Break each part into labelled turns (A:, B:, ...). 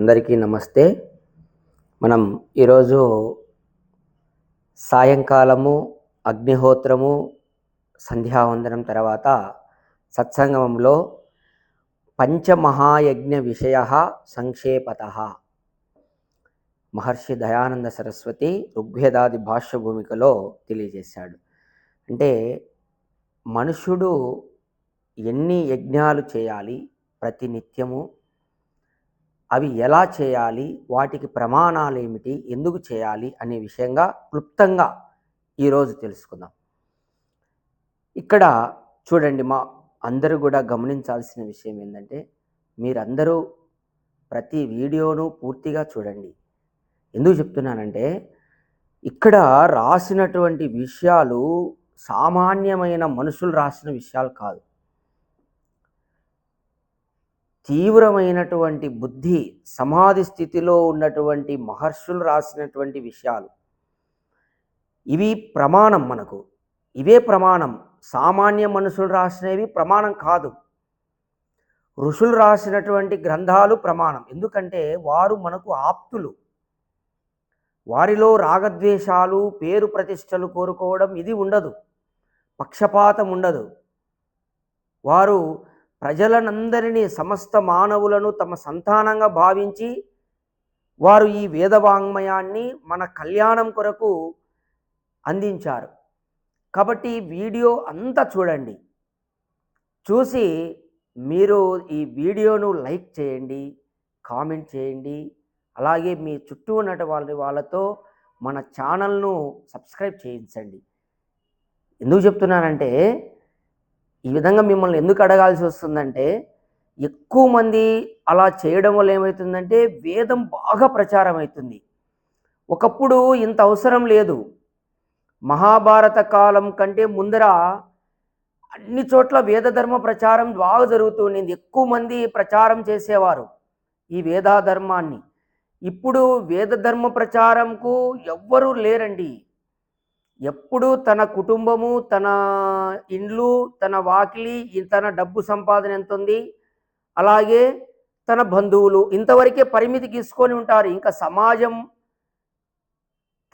A: అందరికీ నమస్తే. మనం ఈరోజు సాయంకాలము అగ్నిహోత్రము సంధ్యావందనం తర్వాత సత్సంగమంలో పంచమహాయజ్ఞ విషయ సంక్షేపత. మహర్షి దయానంద సరస్వతి ఋగ్వేదాది భాష్య భూమికలో తెలియజేశాడు. అంటే మనుషుడు ఎన్ని యజ్ఞాలు చేయాలి ప్రతినిత్యము అవి ఎలా చేయాలి? వాటికి ప్రమాణాలు ఏమిటి ఎందుకు చేయాలి? అనే విషయంగా క్లుప్తంగా ఈరోజు తెలుసుకుందాం. ఇక్కడ చూడండి మా అందరూ కూడా గమనించాల్సిన విషయం ఏంటంటే మీరందరూ ప్రతి వీడియోను పూర్తిగా చూడండి. ఎందుకు చెప్తున్నానంటే ఇక్కడ రాసినటువంటి విషయాలు సామాన్యమైన మనుషులు రాసిన విషయాలు కాదు. తీవ్రమైనటువంటి బుద్ధి సమాధి స్థితిలో ఉన్నటువంటి మహర్షులు రాసినటువంటి విషయాలు. ఇవి ప్రమాణం మనకు. ఇవే ప్రమాణం. సామాన్య మనుషులు రాసినవి ప్రమాణం కాదు. ఋషులు రాసినటువంటి గ్రంథాలు ప్రమాణం. ఎందుకంటే వారు మనకు ఆప్తులు. వారిలో రాగద్వేషాలు పేరు ప్రతిష్టలు కోరుకోవడం ఇది ఉండదు. పక్షపాతం ఉండదు. వారు ప్రజలనందరినీ సమస్త మానవులను తమ సంతానంగా భావించి వారు ఈ వేదవాంగ్మయాన్ని మన కళ్యాణం కొరకు అందించారు. కాబట్టి వీడియో అంతా చూడండి. చూసి మీరు ఈ వీడియోను లైక్ చేయండి కామెంట్ చేయండి. అలాగే మీ చుట్టూ ఉన్నటువంటి వాళ్ళతో మన ఛానల్ను సబ్స్క్రైబ్ చేయించండి. ఎందుకు చెప్తున్నానంటే ఈ విధంగా మిమ్మల్ని ఎందుకు అడగాల్సి వస్తుందంటే ఎక్కువ మంది అలా చేయడం వల్ల ఏమవుతుందంటే వేదం బాగా ప్రచారం అవుతుంది ఒకప్పుడు ఇంత అవసరం లేదు. మహాభారత కాలం కంటే ముందర అన్ని చోట్ల వేద ధర్మ ప్రచారం బాగా జరుగుతూ ఉండింది. ఎక్కువ మంది ప్రచారం చేసేవారు ఈ వేదాధర్మాన్ని. ఇప్పుడు వేద ధర్మ ప్రచారంకు ఎవ్వరూ లేరండి. ఎప్పుడు తన కుటుంబము తన ఇండ్లు తన వాకిలి తన డబ్బు సంపాదన ఎంత ఉంది అలాగే తన బంధువులు ఇంతవరకే పరిమితి తీసుకొని ఉంటారు. ఇంకా సమాజం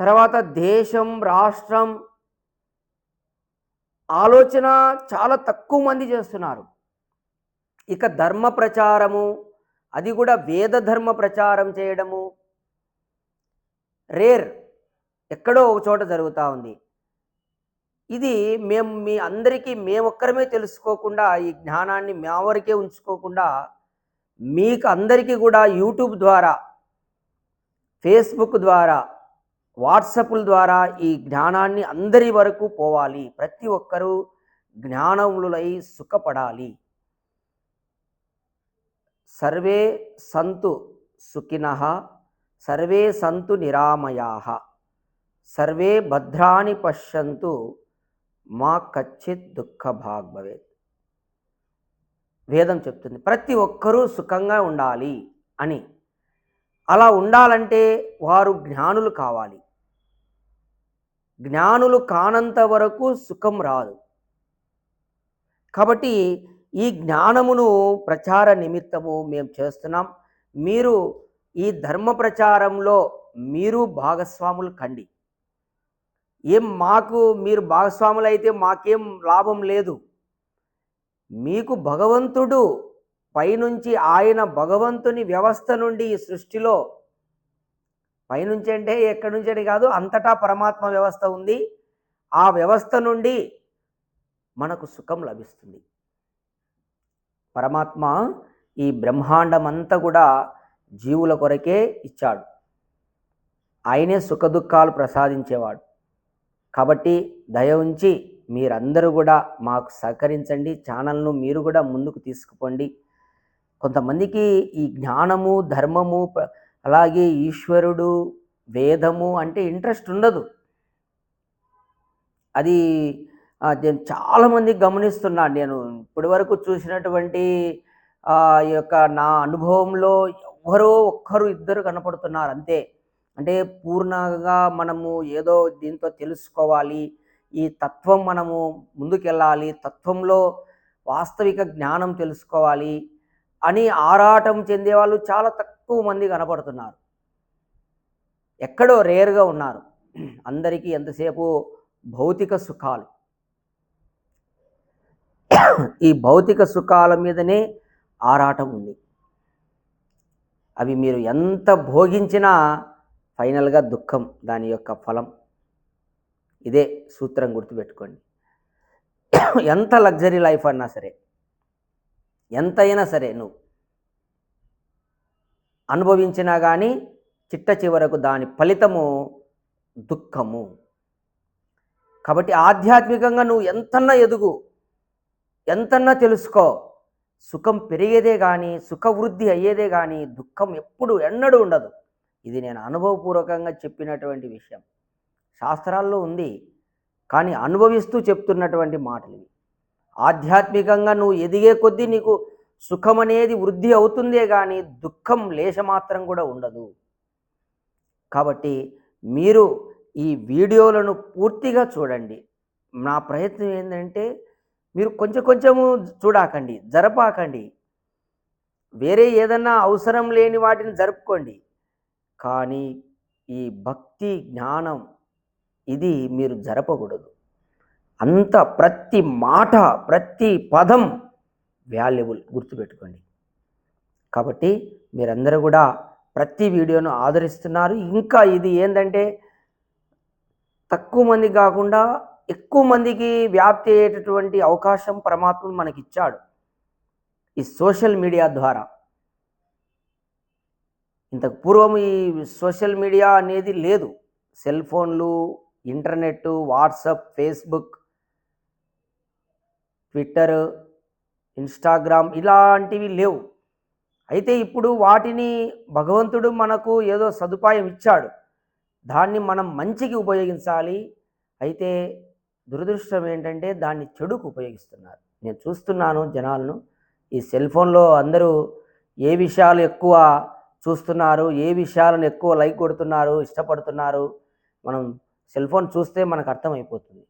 A: తర్వాత దేశం రాష్ట్రం ఆలోచన చాలా తక్కువ మంది చేస్తున్నారు. ఇక ధర్మ ప్రచారము అది కూడా వేద ధర్మ ప్రచారం చేయడము. రేర్ ఎక్కడో ఒక చోట జరుగుతూ ఉంది. ఇది మేము మీ అందరికీ మేమొక్కరమే తెలుసుకోకుండా ఈ జ్ఞానాన్ని మేవరికే ఉంచుకోకుండా మీకు అందరికీ కూడా యూట్యూబ్ ద్వారా ఫేస్బుక్ ద్వారా వాట్సప్ల ద్వారా ఈ జ్ఞానాన్ని అందరి వరకు పోవాలి. ప్రతి ఒక్కరూ జ్ఞానములై సుఖపడాలి. సర్వే సంతు సుఖిన సర్వే సంతు నిరామయా. సర్వే భద్రాని పశ్యంతు మా కచ్చిత్ దుఃఖ భాగ్ వేదం చెప్తుంది ప్రతి ఒక్కరూ సుఖంగా ఉండాలి అని. అలా ఉండాలంటే వారు జ్ఞానులు కావాలి. జ్ఞానులు కానంత వరకు సుఖం రాదు. కాబట్టి ఈ జ్ఞానమును ప్రచార నిమిత్తము మేము చేస్తున్నాం. మీరు ఈ ధర్మ ప్రచారంలో మీరు భాగస్వాములు కండి. ఏం మాకు మీరు భాగస్వాములు అయితే మాకేం లాభం లేదు. మీకు భగవంతుడు పైనుంచి ఆయన భగవంతుని వ్యవస్థ నుండి ఈ సృష్టిలో పైనుంచి అంటే ఎక్కడి నుంచి అని కాదు అంతటా పరమాత్మ వ్యవస్థ ఉంది. ఆ వ్యవస్థ నుండి మనకు సుఖం లభిస్తుంది. పరమాత్మ ఈ బ్రహ్మాండం అంతా కూడా జీవుల కొరకే ఇచ్చాడు. ఆయనే సుఖదుఖాలు ప్రసాదించేవాడు. కాబట్టి దయ ఉంచి మీరందరూ కూడా మాకు సహకరించండి. ఛానల్ను మీరు కూడా ముందుకు తీసుకుపోండి. కొంతమందికి ఈ జ్ఞానము ధర్మము ప- అలాగే ఈశ్వరుడు వేదము అంటే ఇంట్రెస్ట్ ఉండదు. అది నేను చాలామంది గమనిస్తున్నాను. నేను ఇప్పటి వరకు చూసినటువంటి ఈ యొక్క నా అనుభవంలో ఎవరో ఒక్కరు ఇద్దరు కనపడుతున్నారు అంతే. అంటే పూర్ణంగా మనము ఏదో దీంతో తెలుసుకోవాలి. ఈ తత్వం మనము ముందుకెళ్ళాలి. తత్వంలో వాస్తవిక జ్ఞానం తెలుసుకోవాలి అని ఆరాటం చెందేవాళ్ళు చాలా తక్కువ తక్కువ మంది కనపడుతున్నారు. ఎక్కడో రేర్గా ఉన్నారు. అందరికీ ఎంతసేపు భౌతిక సుఖాలు. ఈ భౌతిక సుఖాల మీదనే ఆరాటం ఉంది. అవి మీరు ఎంత భోగించినా ఫైనల్గా దుఃఖం దాని యొక్క ఫలం. ఇదే సూత్రం గుర్తుపెట్టుకోండి. ఎంత లగ్జరీ లైఫ్ అన్నా సరే ఎంతైనా సరే నువ్వు అనుభవించినా కానీ చిట్ట చివరకు దాని ఫలితము దుఃఖము. కాబట్టి ఆధ్యాత్మికంగా నువ్వు ఎంతన్నా ఎదుగు ఎంతన్నా తెలుసుకో సుఖం పెరిగేదే కానీ సుఖవృద్ధి అయ్యేదే కానీ దుఃఖం ఎప్పుడు ఎన్నడూ ఉండదు. ఇది నేను అనుభవపూర్వకంగా చెప్పినటువంటి విషయం. శాస్త్రాల్లో ఉంది. కానీ అనుభవిస్తూ చెప్తున్నటువంటి మాటలు ఇవి. ఆధ్యాత్మికంగా నువ్వు ఎదిగే కొద్దీ నీకు సుఖం అనేది వృద్ధి అవుతుందే కానీ దుఃఖం లేశమాత్రం కూడా ఉండదు. కాబట్టి మీరు ఈ వీడియోలను పూర్తిగా చూడండి. నా ప్రయత్నం ఏంటంటే మీరు కొంచెం కొంచెము చూడాకండి జరపాకండి. వేరే ఏదన్నా అవసరం లేని వాటిని జరుపుకోండి. కానీ ఈ భక్తి జ్ఞానం ఇది మీరు జరపకూడదు. అంత ప్రతి మాట ప్రతి పదం వాల్యుబుల్ గుర్తుపెట్టుకోండి. కాబట్టి మీరందరూ కూడా ప్రతి వీడియోను ఆదరిస్తున్నారు. ఇంకా ఇది ఏంటంటే తక్కువ మంది కాకుండా ఎక్కువ మందికి వ్యాప్తి అయ్యేటటువంటి అవకాశం పరమాత్ముడు మనకి ఇచ్చాడు ఈ సోషల్ మీడియా ద్వారా. ఇంతకు పూర్వం ఈ సోషల్ మీడియా అనేది లేదు. సెల్ ఫోన్లు internet WhatsApp Facebook Twitter Instagram ఇలాంటివి లేవు. అయితే ఇప్పుడు వాటిని భగవంతుడు మనకు ఏదో సదుపాయం ఇచ్చాడు. దాన్ని మనం మంచికి ఉపయోగించాలి. అయితే దురదృష్టం ఏంటంటే దాన్ని చెడుకు ఉపయోగిస్తున్నారు. నేను చూస్తున్నాను జనాలను. ఈ సెల్ ఫోన్లో అందరూ ఏ విషయాలు ఎక్కువ చూస్తున్నారు ఏ విషయాలను ఎక్కువ లైక్ కొడుతున్నారు ఇష్టపడుతున్నారు మనం సెల్ ఫోన్ చూస్తే మనకు అర్థమైపోతుంది.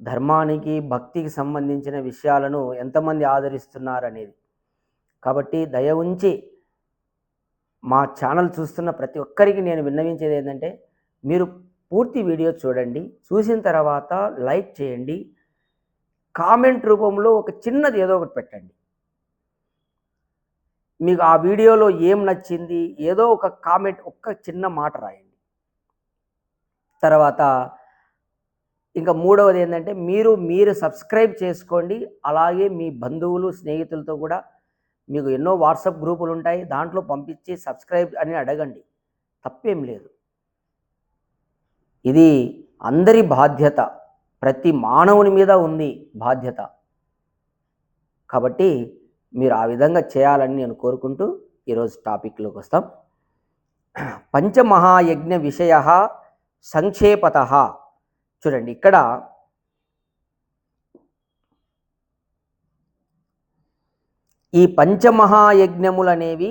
A: ధర్మానికి భక్తికి సంబంధించిన విషయాలను ఎంతమంది ఆదరిస్తున్నారు అనేది కాబట్టి దయ ఉంచి మా ఛానల్ చూస్తున్న ప్రతి ఒక్కరికి నేను విన్నవించేది ఏంటంటే మీరు పూర్తి వీడియో చూడండి చూసిన తర్వాత లైక్ చేయండి కామెంట్ రూపంలో ఒక చిన్నది ఏదో ఒకటి పెట్టండి. మీకు ఆ వీడియోలో ఏం నచ్చింది? ఏదో ఒక కామెంట్ ఒక్క చిన్న మాట రాయండి. తర్వాత ఇంకా మూడవది ఏంటంటే మీరు మీరు సబ్స్క్రైబ్ చేసుకోండి. అలాగే మీ బంధువులు స్నేహితులతో కూడా మీకు ఎన్నో వాట్సాప్ గ్రూపులు ఉంటాయి. దాంట్లో పంపించి సబ్స్క్రైబ్ అని అడగండి. తప్పేం లేదు. ఇది అందరి బాధ్యత. ప్రతి మానవుని మీద ఉంది బాధ్యత. కాబట్టి మీరు ఆ విధంగా చేయాలని నేను కోరుకుంటూ ఈరోజు టాపిక్లోకి వస్తాం. పంచమహాయజ్ఞ విషయ సంక్షేపత. చూడండి ఇక్కడ ఈ పంచమహాయజ్ఞములు అనేవి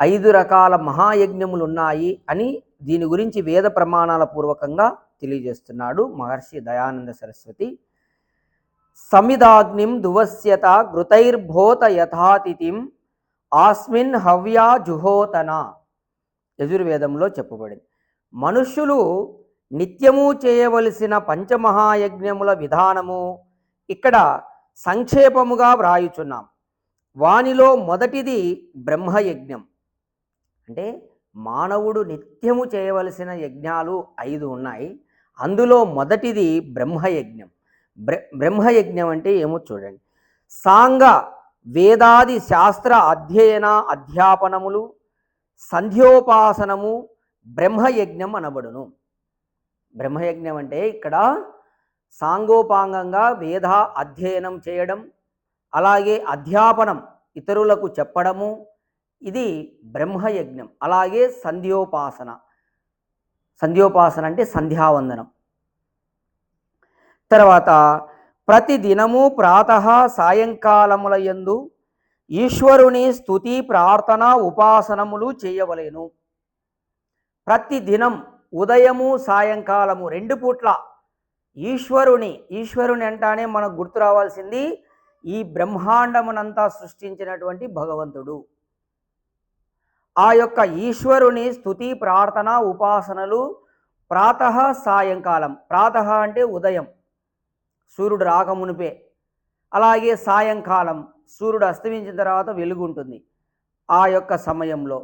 A: ఐదు రకాల మహాయజ్ఞములు ఉన్నాయి అని దీని గురించి వేద ప్రమాణాల పూర్వకంగా తెలియజేస్తున్నాడు మహర్షి దయానంద సరస్వతి. సమిదాగ్నిం దువస్యత ఘృతైర్భోత యథాతిథిం ఆస్మిన్ హవ్యా జుహోతన. యజుర్వేదంలో చెప్పబడింది. మనుష్యులు నిత్యము చేయవలసిన పంచమహాయజ్ఞముల విధానము ఇక్కడ సంక్షేపముగా వ్రాయుచున్నాం. వానిలో మొదటిది బ్రహ్మయజ్ఞం. అంటే మానవుడు నిత్యము చేయవలసిన యజ్ఞాలు ఐదు ఉన్నాయి. అందులో మొదటిది బ్రహ్మయజ్ఞం. బ్ర బ్రహ్మయజ్ఞం అంటే ఏమో చూడండి. సాంగ వేదాది శాస్త్ర అధ్యయన అధ్యాపనములు సంధ్యోపాసనము బ్రహ్మయజ్ఞం అనబడును. బ్రహ్మయజ్ఞం అంటే ఇక్కడ సాంగోపాంగంగా వేద అధ్యయనం చేయడం అలాగే అధ్యాపనం ఇతరులకు చెప్పడము ఇది బ్రహ్మయజ్ఞం. అలాగే సంధ్యోపాసన. సంధ్యోపాసన అంటే సంధ్యావందనం. తర్వాత ప్రతి దినము ప్రాత సాయంకాలముల యందు ఈశ్వరుని స్థుతి ప్రార్థన ఉపాసనములు చేయవలేను. ప్రతి దినం ఉదయము సాయంకాలము రెండు పూట్ల ఈశ్వరుని ఈశ్వరుని అంటానే మనకు గుర్తు రావాల్సింది ఈ బ్రహ్మాండమునంతా సృష్టించినటువంటి భగవంతుడు. ఆ యొక్క ఈశ్వరుని స్థుతి ప్రార్థన ఉపాసనలు ప్రాత సాయంకాలం ప్రాత అంటే ఉదయం. సూర్యుడు రాకమునిపే అలాగే సాయంకాలం సూర్యుడు అస్తమించిన తర్వాత వెలుగు ఉంటుంది ఆ యొక్క సమయంలో.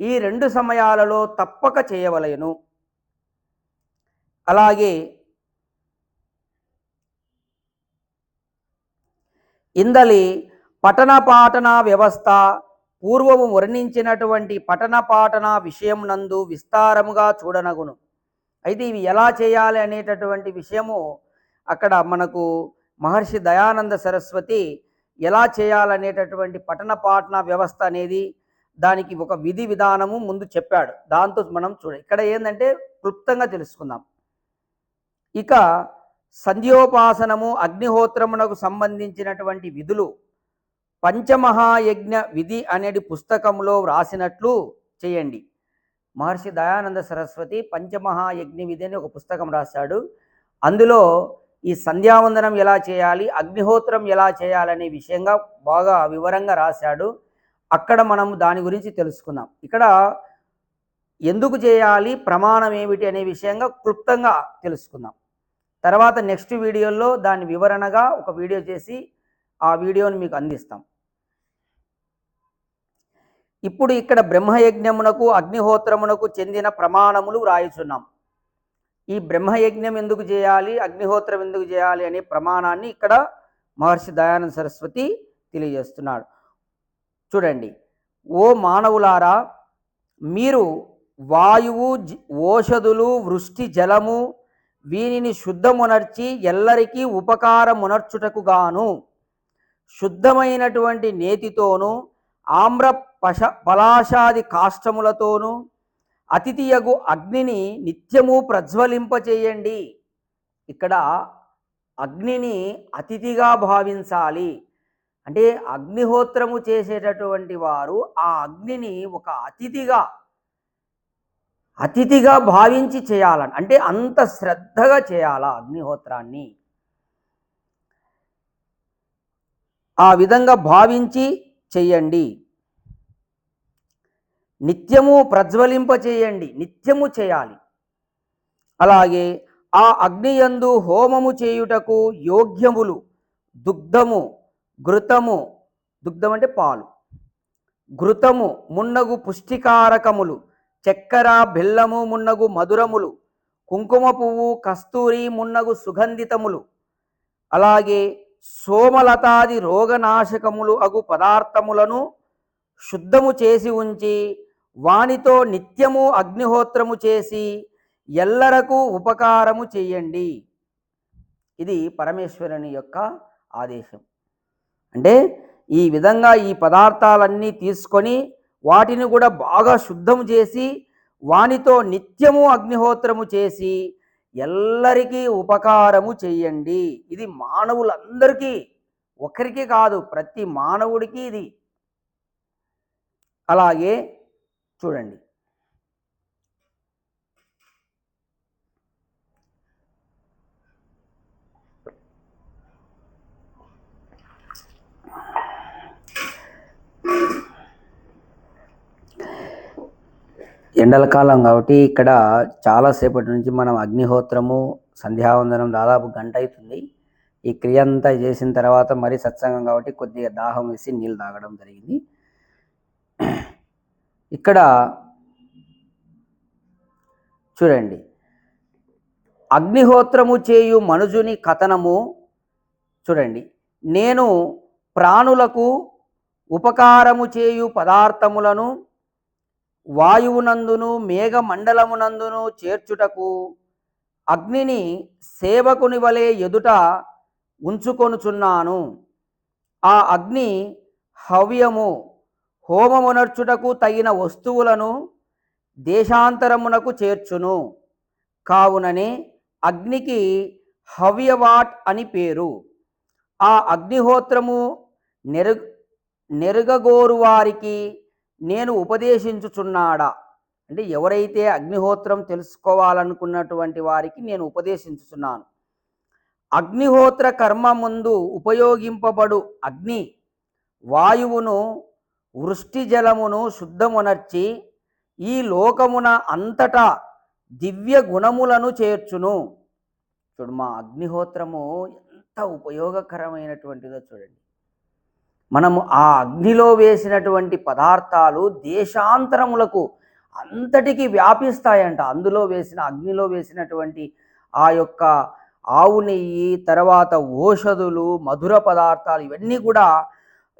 A: ఈ రెండు సమయాలలో తప్పక చేయవలెను. అలాగే ఇందలి పఠన పాఠన వ్యవస్థ పూర్వము వర్ణించినటువంటి పఠన పాఠన విషయం నందు విస్తారముగా చూడనగును. అయితే ఇవి ఎలా చేయాలి అనేటటువంటి విషయము అక్కడ మనకు మహర్షి దయానంద సరస్వతి ఎలా చేయాలనేటటువంటి పఠన పాఠన వ్యవస్థ అనేది దానికి ఒక విధి విధానము ముందు చెప్పాడు. దాంతో మనం చూడ ఇక్కడ ఏంటంటే క్లుప్తంగా తెలుసుకుందాం. ఇక సంధ్యోపాసనము అగ్నిహోత్రమునకు సంబంధించినటువంటి విధులు పంచమహాయజ్ఞ విధి అనేది పుస్తకంలో వ్రాసినట్లు చేయండి. మహర్షి దయానంద సరస్వతి పంచమహాయజ్ఞ విధి అని ఒక పుస్తకం రాశాడు. అందులో ఈ సంధ్యావందనం ఎలా చేయాలి అగ్నిహోత్రం ఎలా చేయాలనే విషయంగా బాగా వివరంగా రాశాడు. అక్కడ మనం దాని గురించి తెలుసుకుందాం. ఇక్కడ ఎందుకు చేయాలి ప్రమాణం ఏమిటి అనే విషయంగా క్లుప్తంగా తెలుసుకుందాం. తర్వాత నెక్స్ట్ వీడియోలో దాని వివరణగా ఒక వీడియో చేసి ఆ వీడియోని మీకు అందిస్తాం. ఇప్పుడు ఇక్కడ బ్రహ్మయజ్ఞమునకు అగ్నిహోత్రమునకు చెందిన ప్రమాణములు వ్రాయుచున్నాం. ఈ బ్రహ్మయజ్ఞం ఎందుకు చేయాలి? అగ్నిహోత్రం ఎందుకు చేయాలి? అనే ప్రమాణాన్ని ఇక్కడ మహర్షి దయానంద సరస్వతి తెలియజేస్తున్నాడు. చూడండి ఓ మానవులారా మీరు వాయువు ఓషధులు వృష్టి జలము వీనిని శుద్ధమునర్చి ఎల్లరికీ ఉపకారమునర్చుటకు గాను శుద్ధమైనటువంటి నేతితోనూ ఆమ్ర పశ పలాశాది కాష్టములతోనూ అతిథియగు అగ్నిని నిత్యము ప్రజ్వలింపచేయండి. ఇక్కడ అగ్నిని అతిథిగా భావించాలి. అంటే అగ్నిహోత్రము చేసేటటువంటి వారు ఆ అగ్నిని ఒక అతిథిగా అతిథిగా భావించి చేయాలని అంటే అంత శ్రద్ధగా చేయాలా అగ్నిహోత్రాన్ని. ఆ విధంగా భావించి చెయ్యండి నిత్యము ప్రజ్వలింప చేయండి నిత్యము చేయాలి. అలాగే ఆ అగ్నియందు హోమము చేయుటకు యోగ్యములు దుగ్ధము ఘృతము దుగ్ధం అంటే పాలు ఘృతము మున్నగు పుష్టికారకములు చక్కెర బెల్లము మున్నగు మధురములు కుంకుమ పువ్వు కస్తూరి మున్నగు సుగంధితములు అలాగే సోమలతాది రోగనాశకములు అగు పదార్థములను శుద్ధము చేసి ఉంచి వానితో నిత్యము అగ్నిహోత్రము చేసి ఎల్లరకు ఉపకారము చేయండి. ఇది పరమేశ్వరుని యొక్క ఆదేశం. అంటే ఈ విధంగా ఈ పదార్థాలన్నీ తీసుకొని వాటిని కూడా బాగా శుద్ధం చేసి వానితో నిత్యము అగ్నిహోత్రము చేసి ఎల్లరికీ ఉపకారము చెయ్యండి ఇది మానవులందరికీ ఒకరికి కాదు ప్రతి మానవుడికి ఇది. అలాగే చూడండి. ఎండల కాలం కాబట్టి ఇక్కడ చాలాసేపటి నుంచి మనం అగ్నిహోత్రము సంధ్యావందనం దాదాపు గంట అవుతుంది. ఈ క్రియ అంతా చేసిన తర్వాత మరీ సత్సంగం కాబట్టి కొద్దిగా దాహం వేసి నీళ్ళు తాగడం జరిగింది. ఇక్కడ చూడండి. అగ్నిహోత్రము చేయు మనుజుని కథనము చూడండి. నేను ప్రాణులకు ఉపకారము చేయు పదార్థములను వాయువునందును మేఘమండలమునందును చేర్చుటకు అగ్నిని సేవకుని వలె ఎదుట ఉంచుకొనుచున్నాను. ఆ అగ్ని హవ్యము హోమమునర్చుటకు తగిన వస్తువులను దేశాంతరమునకు చేర్చును. కావుననే అగ్నికి హవ్యవాట్ అని పేరు. ఆ అగ్నిహోత్రము నెరు నెరుగగోరు వారికి నేను ఉపదేశించుచున్నాడా? అంటే ఎవరైతే అగ్నిహోత్రం తెలుసుకోవాలనుకున్నటువంటి వారికి నేను ఉపదేశించుచున్నాను. అగ్నిహోత్ర కర్మ ముందు ఉపయోగింపబడు అగ్ని వాయువును వృష్టి జలమును శుద్ధమునర్చి ఈ లోకమున అంతటా దివ్య గుణములను చేర్చును. చూడు మా అగ్నిహోత్రము ఎంత ఉపయోగకరమైనటువంటిదో చూడండి. మనము ఆ అగ్నిలో వేసినటువంటి పదార్థాలు దేశాంతరములకు అంతటికి వ్యాపిస్తాయంట. అందులో వేసిన అగ్నిలో వేసినటువంటి ఆ యొక్క ఆవు నెయ్యి తర్వాత ఓషధులు మధుర పదార్థాలు ఇవన్నీ కూడా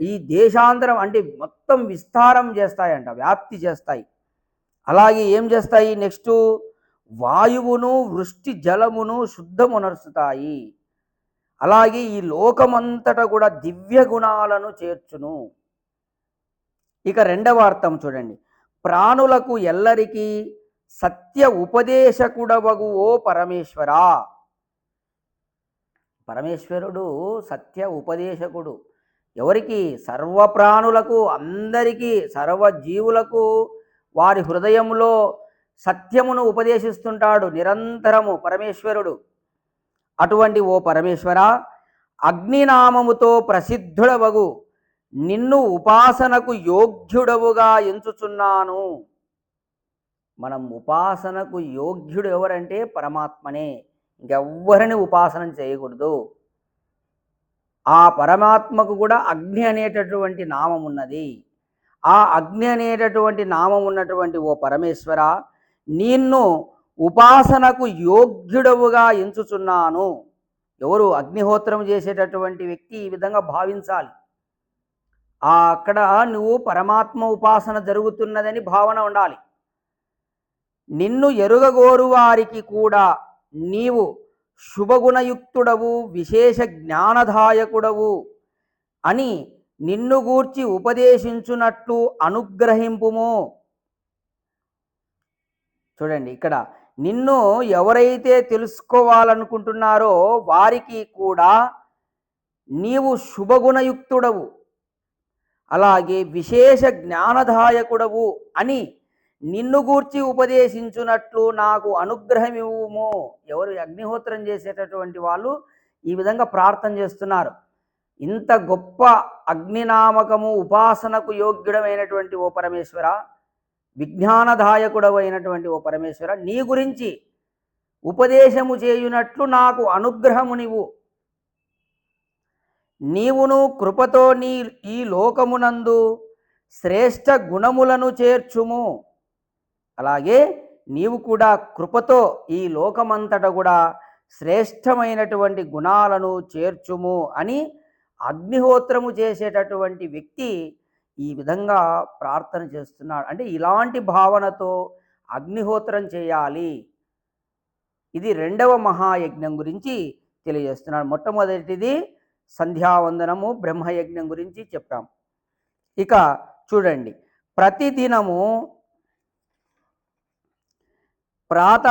A: ఈ దేశాంతరం అంటే మొత్తం విస్తారం చేస్తాయంట వ్యాప్తి చేస్తాయి. అలాగే ఏం చేస్తాయి? నెక్స్ట్ వాయువును వృష్టి జలమును శుద్ధమునరుస్తాయి అలాగే ఈ లోకమంతట కూడా దివ్య గుణాలను చేర్చును. ఇక రెండవ అర్థం చూడండి. ప్రాణులకు ఎల్లరికీ సత్య ఉపదేశకుడవగు ఓ పరమేశ్వరా. పరమేశ్వరుడు సత్య ఉపదేశకుడు. ఎవరికి? సర్వప్రాణులకు అందరికీ సర్వజీవులకు వారి హృదయంలో సత్యమును ఉపదేశిస్తుంటాడు నిరంతరము పరమేశ్వరుడు. అటువంటి ఓ పరమేశ్వర అగ్నినామముతో ప్రసిద్ధుడవగు నిన్ను ఉపాసనకు యోగ్యుడవుగా ఎంచుచున్నాను. మనం ఉపాసనకు యోగ్యుడు ఎవరంటే పరమాత్మనే. ఇంకెవ్వరిని ఉపాసన చేయకూడదు. ఆ పరమాత్మకు కూడా అగ్ని అనేటటువంటి నామం ఉన్నది. ఆ అగ్ని అనేటటువంటి నామం ఉన్నటువంటి ఓ పరమేశ్వర నిన్ను ఉపాసనకు యోగ్యుడవుగా ఎంచుచున్నాను. ఎవరు అగ్నిహోత్రం చేసేటటువంటి వ్యక్తి ఈ విధంగా భావించాలి. ఆ అక్కడ నువ్వు పరమాత్మ ఉపాసన జరుగుతున్నదని భావన ఉండాలి. నిన్ను ఎరుగగోరు వారికి కూడా నీవు శుభగుణయుక్తుడవు విశేష జ్ఞానదాయకుడవు అని నిన్ను గూర్చి ఉపదేశించునట్లు అనుగ్రహింపుము. చూడండి ఇక్కడ నిన్ను ఎవరైతే తెలుసుకోవాలనుకుంటున్నారో వారికి కూడా నీవు శుభగుణయుక్తుడవు అలాగే విశేష జ్ఞానదాయకుడవు అని నిన్ను గూర్చి ఉపదేశించునట్లు నాకు అనుగ్రహం ఇవ్వము ఎవరు అగ్నిహోత్రం చేసేటటువంటి వాళ్ళు ఈ విధంగా ప్రార్థన చేస్తున్నారు. ఇంత గొప్ప అగ్నినామకము ఉపాసనకు యోగ్యుడమైనటువంటి ఓ పరమేశ్వర విజ్ఞానదాయకుడవైనటువంటి ఓ పరమేశ్వర నీ గురించి ఉపదేశము చేయునట్లు నాకు అనుగ్రహము నీవు. నీవును కృపతో నీ ఈ లోకమునందు శ్రేష్ఠ గుణములను చేర్చుము. అలాగే నీవు కూడా కృపతో ఈ లోకమంతట కూడా శ్రేష్టమైనటువంటి గుణాలను చేర్చుము అని అగ్నిహోత్రము చేసేటటువంటి వ్యక్తి ఈ విధంగా ప్రార్థన చేస్తున్నాడు. అంటే ఇలాంటి భావనతో అగ్నిహోత్రం చేయాలి. ఇది రెండవ మహాయజ్ఞం గురించి తెలియజేస్తున్నాడు. మొట్టమొదటిది సంధ్యావందనము బ్రహ్మయజ్ఞం గురించి చెప్పాం. ఇక చూడండి ప్రతిదినము ప్రాత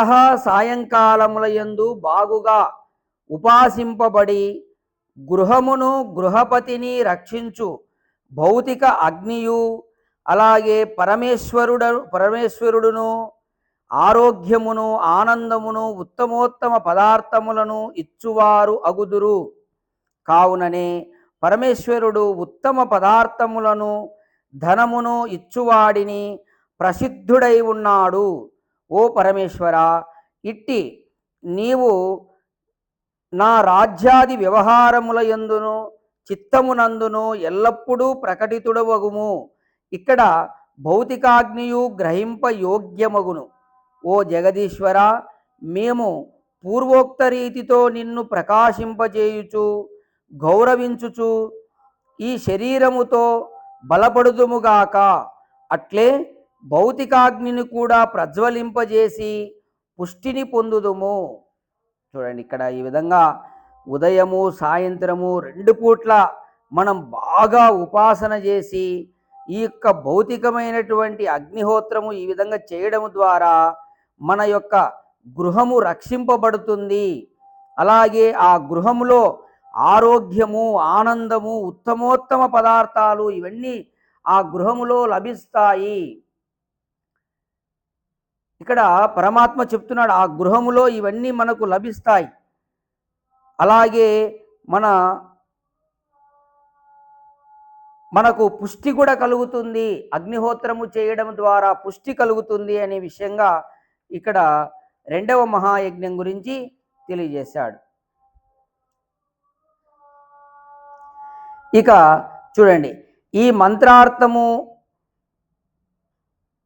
A: సాయంకాలముల యందు బాగుగా ఉపాసింపబడి గృహమును గృహపతిని రక్షించు. భౌతిక అగ్నియు అలాగే పరమేశ్వరుడు పరమేశ్వరుడును ఆరోగ్యమును ఆనందమును ఉత్తమోత్తమ పదార్థములను ఇచ్చువారు అగుదురు. కావుననే పరమేశ్వరుడు ఉత్తమ పదార్థములను ధనమును ఇచ్చువాడిని ప్రసిద్ధుడై ఉన్నాడు. ఓ పరమేశ్వర ఇట్టి నీవు నా రాజ్యాది వ్యవహారముల యందును చిత్తమునందును ఎల్లప్పుడూ ప్రకటితుడవగుము. ఇక్కడ భౌతికాగ్నియు గ్రహింప యోగ్యమగును. ఓ జగదీశ్వర మేము పూర్వోక్త రీతితో నిన్ను ప్రకాశింపజేయుచు గౌరవించుచు ఈ శరీరముతో బలపడుదుముగాక అట్లే భౌతికాగ్నిని కూడా ప్రజ్వలింపజేసి పుష్టిని పొందుదుము. చూడండి ఇక్కడ ఈ విధంగా ఉదయము సాయంత్రము రెండు పూట్ల మనం బాగా ఉపాసన చేసి ఈ యొక్క భౌతికమైనటువంటి అగ్నిహోత్రము ఈ విధంగా చేయడం ద్వారా మన యొక్క గృహము రక్షింపబడుతుంది. అలాగే ఆ గృహములో ఆరోగ్యము ఆనందము ఉత్తమోత్తమ పదార్థాలు ఇవన్నీ ఆ గృహములో లభిస్తాయి. ఇక్కడ పరమాత్మ చెప్తున్నాడు ఆ గృహములో ఇవన్నీ మనకు లభిస్తాయి. అలాగే మన మనకు పుష్టి కూడా కలుగుతుంది. అగ్నిహోత్రము చేయడం ద్వారా పుష్టి కలుగుతుంది అనే విషయంగా ఇక్కడ రెండవ మహాయజ్ఞం గురించి తెలియజేశాడు. ఇక చూడండి ఈ మంత్రార్థము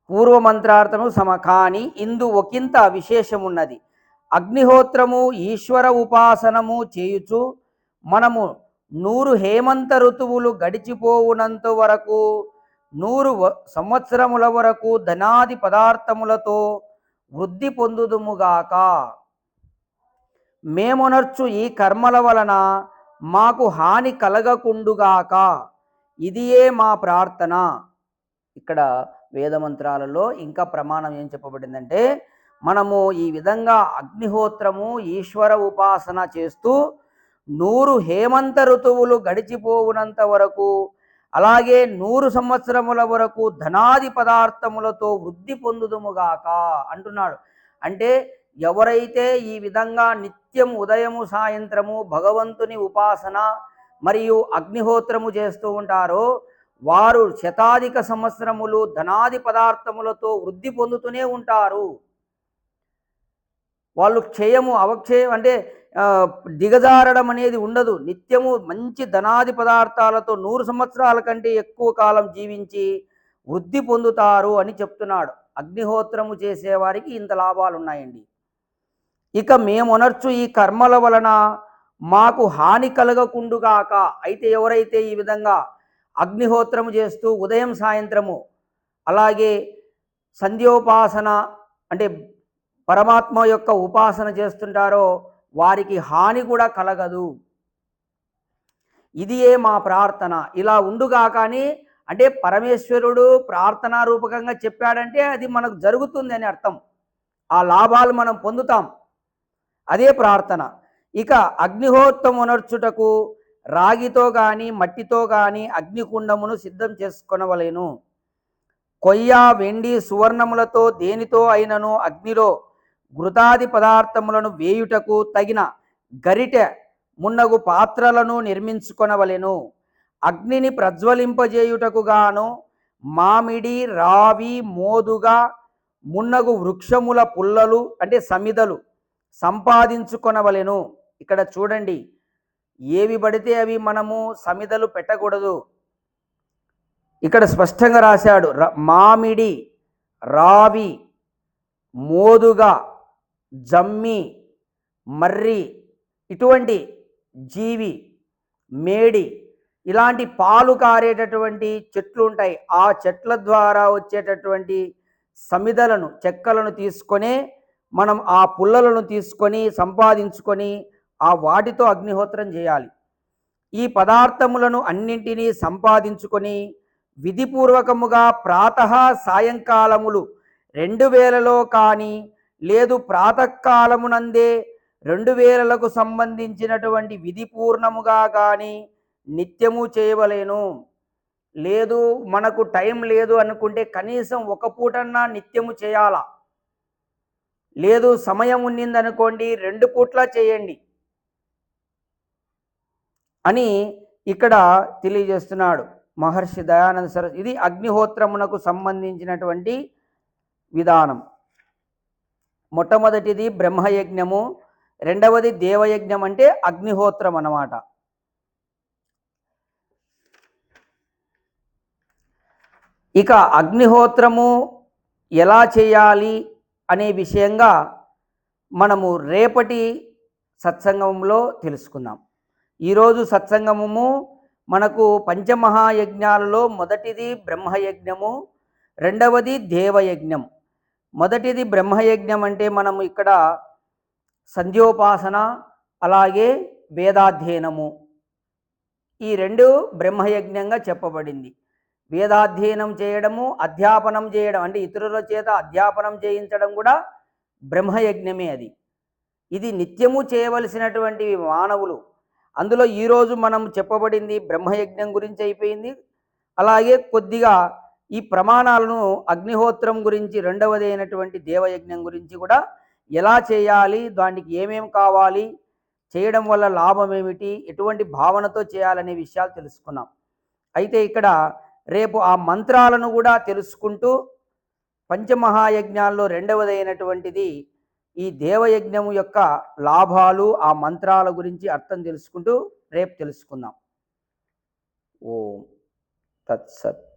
A: పూర్వ మంత్రార్థము సమ కానీ ఇందు ఒకంత విశేషమున్నది. అగ్నిహోత్రము ఈశ్వర ఉపాసనము చేయుచు మనము నూరు హేమంత ఋతువులు గడిచిపోవునంత వరకు నూరు వ- సంవత్సరముల వరకు ధనాది పదార్థములతో వృద్ధి పొందుదుముగాక మేమునర్చు ఈ కర్మల వలన మాకు హాని కలగకుండుగాక. ఇదియే మా ప్రార్థన. ఇక్కడ వేదమంత్రాలలో ఇంకా ప్రమాణం ఏం చెప్పబడిందంటే మనము ఈ విధంగా అగ్నిహోత్రము ఈశ్వర ఉపాసన చేస్తూ నూరు హేమంత ఋతువులు గడిచిపోవునంత వరకు అలాగే నూరు సంవత్సరముల వరకు ధనాది పదార్థములతో వృద్ధి పొందుదుముగాక అంటున్నాడు. అంటే ఎవరైతే ఈ విధంగా నిత్యం ఉదయము సాయంత్రము భగవంతుని ఉపాసన మరియు అగ్నిహోత్రము చేస్తూ ఉంటారో వారు శతాధిక సంవత్సరములు ధనాది పదార్థములతో వృద్ధి పొందుతూనే ఉంటారు. వాళ్ళు క్షయము అవక్షయం అంటే దిగజారడం అనేది ఉండదు. నిత్యము మంచి ధనాది పదార్థాలతో నూరు సంవత్సరాల కంటే ఎక్కువ కాలం జీవించి వృద్ధి పొందుతారు అని చెప్తున్నాడు. అగ్నిహోత్రము చేసేవారికి ఇంత లాభాలు ఉన్నాయండి. ఇక మేమునర్చు ఈ కర్మల వలన మాకు హాని కలగకుండుగాక అయితే ఎవరైతే ఈ విధంగా అగ్నిహోత్రము చేస్తూ ఉదయం సాయంత్రము అలాగే సంధ్యోపాసన అంటే పరమాత్మ యొక్క ఉపాసన చేస్తుంటారో వారికి హాని కూడా కలగదు. ఇది ఏ మా ప్రార్థన. ఇలా ఉండుగా కానీ అంటే పరమేశ్వరుడు ప్రార్థనా రూపకంగా చెప్పాడంటే అది మనకు జరుగుతుంది అని అర్థం. ఆ లాభాలు మనం పొందుతాం. అదే ప్రార్థన. ఇక అగ్నిహోత్రమునర్చుటకు రాగితో కానీ మట్టితో కానీ అగ్నికుండమును సిద్ధం చేసుకొనవలేను. కొయ్య వెండి సువర్ణములతో దేనితో అయినను అగ్నిలో ఘృతాది పదార్థములను వేయుటకు తగిన గరిటె మున్నగు పాత్రలను నిర్మించుకొనవలెను. అగ్నిని ప్రజ్వలింపజేయుటకు గాను మామిడి రావి మోదుగా మున్నగు వృక్షముల పుల్లలు అంటే సమిదలు సంపాదించుకొనవలెను. ఇక్కడ చూడండి. ఏవి పడితే అవి మనము సమిదలు పెట్టకూడదు. ఇక్కడ స్పష్టంగా రాశాడు ర- మామిడి రావి మోదుగా జమ్మి మర్రి ఇటువంటి జీవి మేడి ఇలాంటి పాలు కారేటటువంటి చెట్లు ఉంటాయి. ఆ చెట్ల ద్వారా వచ్చేటటువంటి సమిదలను చెక్కలను తీసుకొని మనం ఆ పుల్లలను తీసుకొని సంపాదించుకొని ఆ వాటితో అగ్నిహోత్రం చేయాలి. ఈ పదార్థములను అన్నింటినీ సంపాదించుకొని విధిపూర్వకముగా ప్రాతః సాయంకాలములు రెండు వేలలో కానీ లేదు ప్రాతకాలమునందే రెండు వేలలకు సంబంధించినటువంటి విధిపూర్ణముగా కానీ నిత్యము చేయవలేను. లేదు మనకు టైం లేదు అనుకుంటే కనీసం ఒక పూటన్నా నిత్యము చేయాలా? లేదు సమయం ఉన్నిందనుకోండి రెండు పూట్ల చేయండి. అని ఇక్కడ తెలియజేస్తున్నాడు మహర్షి దయానంద సరస్వతి. ఇది అగ్నిహోత్రమునకు సంబంధించినటువంటి విధానం. మొట్టమొదటిది బ్రహ్మయజ్ఞము రెండవది దేవయజ్ఞం అంటే అగ్నిహోత్రం అన్నమాట. ఇక అగ్నిహోత్రము ఎలా చేయాలి అనే విషయంగా మనము రేపటి సత్సంగంలో తెలుసుకుందాం. ఈరోజు సత్సంగము మనకు పంచమహాయజ్ఞాలలో మొదటిది బ్రహ్మయజ్ఞము రెండవది దేవయజ్ఞం. మొదటిది బ్రహ్మయజ్ఞం అంటే మనము ఇక్కడ సంధ్యోపాసన అలాగే వేదాధ్యయనము. ఈ రెండు బ్రహ్మయజ్ఞంగా చెప్పబడింది. వేదాధ్యయనం చేయడము అధ్యాపనం చేయడం అంటే ఇతరుల చేత అధ్యాపనం చేయించడం కూడా బ్రహ్మయజ్ఞమే అది. ఇది నిత్యము చేయవలసినటువంటి మానవులు అందులో ఈరోజు మనం చెప్పబడింది బ్రహ్మయజ్ఞం గురించి అయిపోయింది. అలాగే కొద్దిగా ఈ ప్రమాణాలను అగ్నిహోత్రం గురించి రెండవది అయినటువంటి దేవయజ్ఞం గురించి కూడా ఎలా చేయాలి దానికి ఏమేం కావాలి చేయడం వల్ల లాభం ఏమిటి ఎటువంటి భావనతో చేయాలనే విషయాలు తెలుసుకున్నాం. అయితే ఇక్కడ రేపు ఆ మంత్రాలను కూడా తెలుసుకుంటూ పంచమహాయజ్ఞాల్లో రెండవదైనటువంటిది ఈ దేవయజ్ఞము యొక్క లాభాలు ఆ మంత్రాల గురించి అర్థం తెలుసుకుంటూ రేపు తెలుసుకుందాం. ఓం తత్సత్.